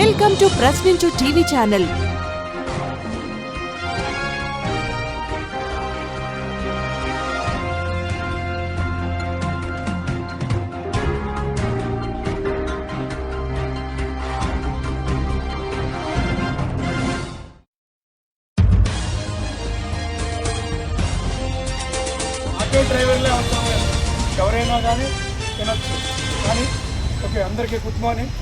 Welcome to Prashninchu TV channel auto డ్రైవర్లే అవసరం ఎవరైనా కానీ తినచ్చు. కానీ ఓకే అందరికీ గుడ్ మార్నింగ్.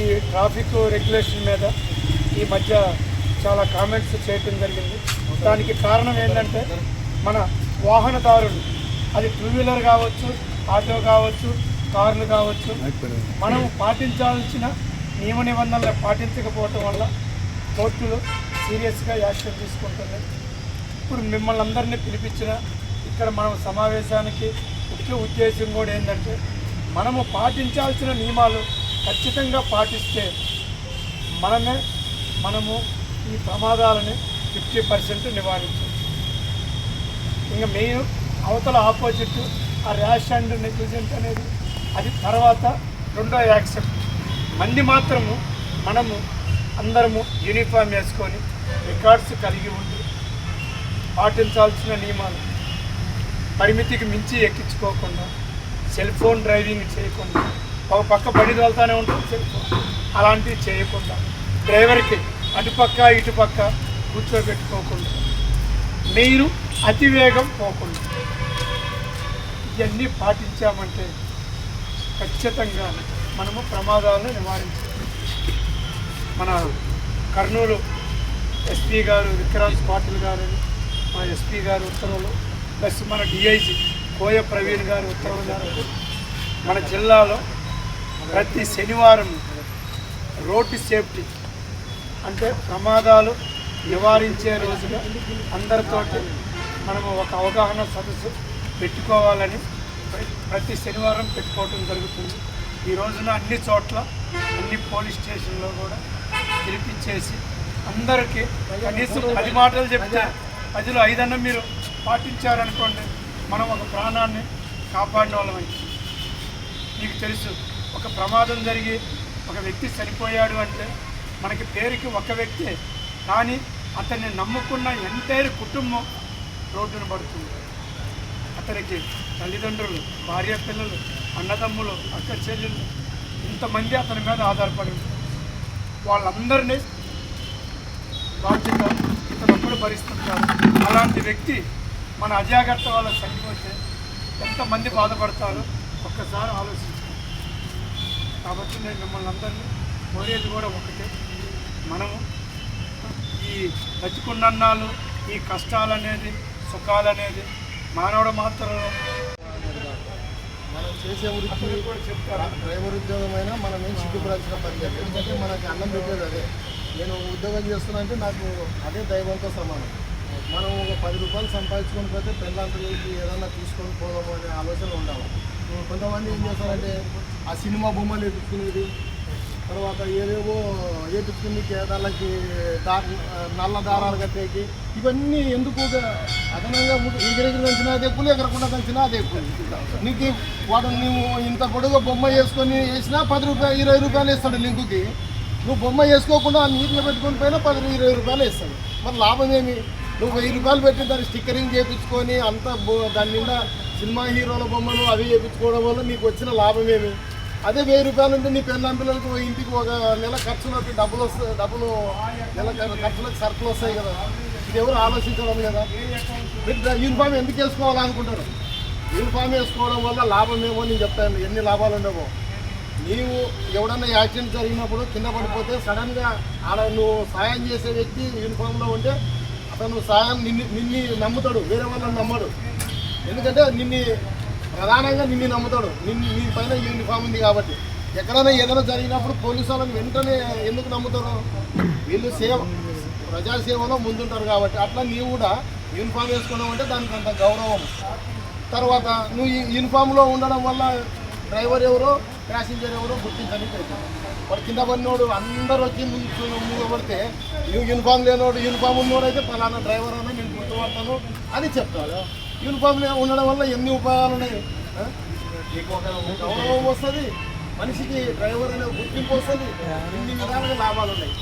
ఈ ట్రాఫిక్ రెగ్యులేషన్ మీద ఈ మధ్య చాలా కామెంట్స్ చేయటం జరిగింది. దానికి కారణం ఏంటంటే మన వాహనదారులు అది టూ వీలర్ కావచ్చు ఆటో కావచ్చు కార్లు కావచ్చు మనం పాటించాల్సిన నియమ నిబంధనలు పాటించకపోవటం వల్ల కోర్టులు సీరియస్గా యాక్షన్ తీసుకుంటున్నాయి. ఇప్పుడు మిమ్మల్ని అందరినీ పిలిపించిన ఇక్కడ మనం సమావేశానికి ముఖ్య ఉద్దేశం కూడా ఏంటంటే మనము పాటించాల్సిన నియమాలు ఖచ్చితంగా పాటిస్తే మనమే మనము ఈ ప్రమాదాలని ఫిఫ్టీ పర్సెంట్ నివారించవచ్చు ఇంకా మెయిన్ అవతల ఆపోజిట్ ఆ ర్యాష్ అండ్ నెగ్లిజెంట్ అనేది అది తర్వాత రెండో యాక్సెప్ట్. మంది మాత్రము మనము అందరము యూనిఫామ్ వేసుకొని రికార్డ్స్ కలిగి ఉండి పాటించాల్సిన నియమాలు. పరిమితికి మించి ఎక్కించుకోకుండా సెల్ ఫోన్ డ్రైవింగ్ చేయకుండా ఒక పక్క బండి తోలుతానే ఉంటుంది అలాంటివి చేయకుండా డ్రైవర్కి అటుపక్క ఇటుపక్క కూర్చోబెట్టుకోకుండా మెయిన్ అతివేగం పోకుండా ఇవన్నీ పాటించామంటే ఖచ్చితంగా మనము ప్రమాదాలను నివారించాలి మన కర్నూలు ఎస్పీ గారు విక్రాంత్ పాటిల్ గారు మా ఎస్పీ గారు ఉత్తర్వులు ప్లస్ మన డిఐజీ కోయ ప్రవీణ్ గారు ఉత్తర్వులు గారు మన జిల్లాలో ప్రతి శనివారం రోడ్డు సేఫ్టీ అంటే ప్రమాదాలు నివారించే రోజుగా అందరితోటి మనము ఒక అవగాహన సదస్సు పెట్టుకోవాలని ప్రతి శనివారం పెట్టుకోవటం జరుగుతుంది. ఈ రోజున అన్ని చోట్ల అన్ని పోలీస్ స్టేషన్లో కూడా పిలిపించేసి అందరికీ కనీసం పది మాటలు చెప్తే పదిలో ఐదన్నా మీరు పాటించారనుకోండి మనం ఒక ప్రాణాన్ని కాపాడిన వాళ్ళం మీకు తెలుసు ఒక ప్రమాదం జరిగి ఒక వ్యక్తి చనిపోయాడు అంటే మనకి పేరుకి ఒక వ్యక్తే కానీ అతన్ని నమ్ముకున్న ఎంటైర్ కుటుంబం రోడ్డున పడుతుంది. అతనికి తల్లిదండ్రులు భార్య పిల్లలు అన్నదమ్ములు అక్క చెల్లెళ్ళు ఇంతమంది అతని మీద ఆధారపడి వాళ్ళందరినీ బాధ్యత ఇతనప్పుడు భరిస్తుంటారు అలాంటి వ్యక్తి మన అజాగ్రత్త వల్ల చనిపోతే ఎంతమంది బాధపడతారో ఒక్కసారి ఆలోచించారు కాబట్టి నేను మిమ్మల్ని అందరినీ కోరేది కూడా ఒకటే. మనము ఈ బతికున్నన్నాళ్ళు ఈ కష్టాలనేది సుఖాలనేది మానవుడు మాత్రం మనం చేసే వృత్తి కూడా చెప్తారు? డ్రైవర్ ఉద్యోగమైనా మనం ఏం సిగ్గుపడాల్సిన పని లేదు ఎందుకంటే మనకి అన్నం పెట్టేది అదే. నేను ఉద్యోగం చేస్తున్నా అంటే నాకు అదే దైవంతో సమానం. మనం ఒక పది రూపాయలు సంపాదించుకొని పోతే పెళ్ళంతలోకి ఏదన్నా తీసుకొని పోదాము అనే ఆలోచన ఉండాలి. కొంతమంది ఏం చేస్తారంటే ఆ సినిమా బొమ్మలు ఎత్తుకునేది. తర్వాత ఏవేవో ఏపించుకుని దానికి దా నల్ల దారాలు కట్టేకి ఇవన్నీ ఎందుకు అదనంగా ఎగిరెగిరి దంచినా అదే ఎక్కువ ఎగరకుండా దంచినా అదే ఎక్కువ నీకు వాడు నువ్వు ఇంత పొడుగు బొమ్మ వేసుకొని వేసినా పది రూపాయలు ఇరవై రూపాయలు ఇస్తాడు లింకుకి. నువ్వు బొమ్మ వేసుకోకుండా నీట్గా పెట్టుకుని పోయినా పది ఇరవై రూపాయలు ఇస్తాడు మరి లాభం ఏమి? నువ్వు వెయ్యి రూపాయలు పెట్టి దాన్ని స్టిక్కరింగ్ చేయించుకొని అంతా దాని నిండా సినిమా హీరోల బొమ్మలు అవి చేయించుకోవడం వల్ల నీకు వచ్చిన లాభం ఏమి? అదే వెయ్యి రూపాయలు ఉంటే నీ పెళ్ళాం పిల్లలకు ఇంటికి ఒక నెల ఖర్చులోకి డబ్బులు వస్తాయి డబ్బులు నెల ఖర్చులకు సరుకులు వస్తాయి కదా. ఇది ఎవరు ఆలోచించడం లేదా? మీరు యూనిఫామ్ ఎందుకు వేసుకోవాలనుకుంటారు యూనిఫామ్ వేసుకోవడం వల్ల లాభం ఏమో నేను చెప్తాను ఎన్ని లాభాలు ఉండవో. నీవు ఎవడన్నా యాక్సిడెంట్ జరిగినప్పుడు కింద పడిపోతే సడన్గా ఆడ నువ్వు సాయం చేసే వ్యక్తి యూనిఫామ్లో ఉంటే అతను సాయం నిన్ను నిన్ను నమ్ముతాడు. వేరే వాళ్ళని నమ్మడు. ఎందుకంటే నిన్ను ప్రధానంగా నిన్ను నమ్ముతాడు. నిన్ను నీ పైన యూనిఫామ్ ఉంది కాబట్టి. ఎక్కడైనా ఏదైనా జరిగినప్పుడు పోలీసు వాళ్ళని వెంటనే ఎందుకు నమ్ముతారు? వీళ్ళు సేవ ప్రజాసేవలో ముందుంటారు కాబట్టి. అట్లా నీవు కూడా యూనిఫామ్ వేసుకున్నావు అంటే దానికి అంత గౌరవం. తర్వాత నువ్వు ఈ యూనిఫామ్లో ఉండడం వల్ల డ్రైవర్ ఎవరో ప్యాసింజర్ ఎవరో గుర్తించడానికి వాడు కింద పడినోడు అందరూ వచ్చి ముందు మూగబడితే నువ్వు యూనిఫామ్ లేనోడు యూనిఫామ్ ఉన్నోడు అయితే ఫలానా డ్రైవర్ అన్న నేను గుర్తుపడతాను అని చెప్తాడు. యూనిఫామ్ ఉండడం వల్ల ఎన్ని ఉపాయాలు ఉన్నాయి? ఆ? నీకు ఒక గౌరవం వస్తుంది. మనిషికి డ్రైవర్ అనే గుర్తింపు వస్తుంది ఇన్ని విధాలుగా లాభాలు ఉన్నాయి.